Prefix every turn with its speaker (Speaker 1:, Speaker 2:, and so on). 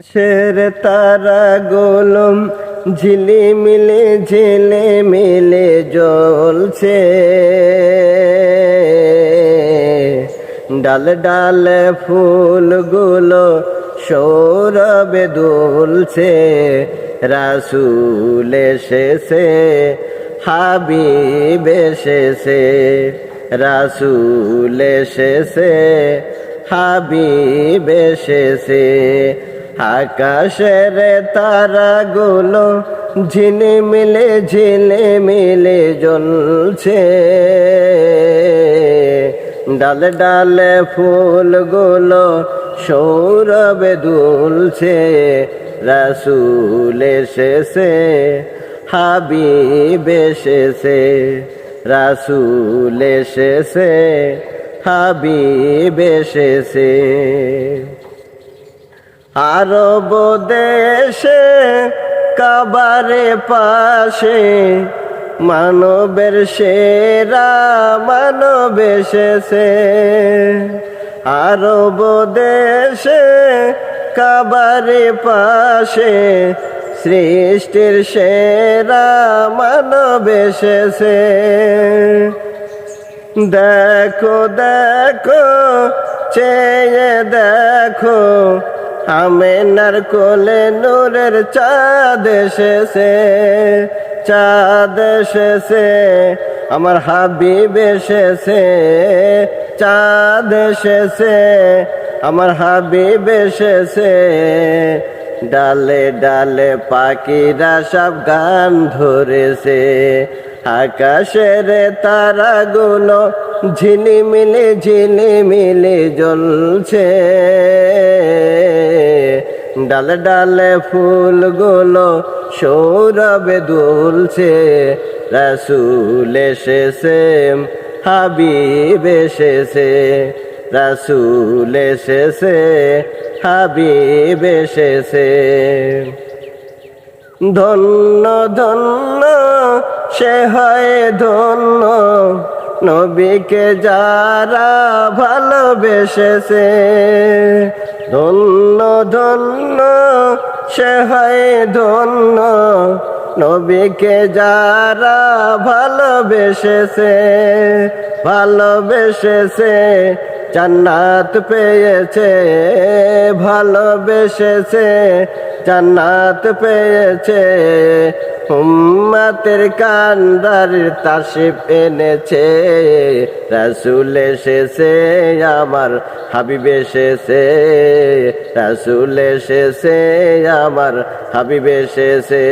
Speaker 1: শের তারা গোলম ঝিলিমিলে ঝিলে মিলে জ্বলছে। ডাল ডাল ফুলগুলো সৌরভে দুলছে, রাসুল এসেছে, হাবিব এসেছে, রাসুল এসেছে, হাবিব এসেছে। আকাশের তারাগুলো ঝিলে মিলে ঝিলে মিলে জ্বলছে। ডালে ডালে ফুলগুলো সৌরভে দুলছে। রাসুল এসেছে, হাবিব এসেছে, রাসুল এসেছে, হাবিব এসেছে। আরব দেশে কাবারে পাশে মানবের সেরা মানব এসেছে। আরব দেশে কাবারে পাশে সৃষ্টির সেরা মানব এসেছে। দেখো দেখো, চেয়ে দেখো আমেনার কোলে নূরের চাঁদ এসেছে চাঁদ এসেছে, আমার হাবিব এসেছে, চাঁদ এসেছে, আমার হাবিব এসেছে। ডালে ডালে পাখিরা সব গান ধরেছে, আকাশের তারাগুলো ঝিলিমিলি ঝিলিমিলি জ্বলছে। ডালে ডালে ফুলগুলো সৌরভে দুলছে। রাসুল এসেছে, হাবিব এসেছে। রাসুল এসেছে, হাবিব এসেছে। ধন্য ধন্য, সে হয় ধন্য। নবীকে যারা ভালোবেসেছে, ধন্য ধন্য, সে হয় ধন্য। নবীকে যারা ভালোবেসেছে ভালোবেসেছে, জান্নাত পেয়েছে, ভালোবেসেছে, জান্নাত পেয়েছে। উম্মাতের কান্দার তাসিফ এনেছে। রাসুল এসেছে আমার হাবিব এসেছে। রাসুল এসেছে আমার হাবিব এসেছে।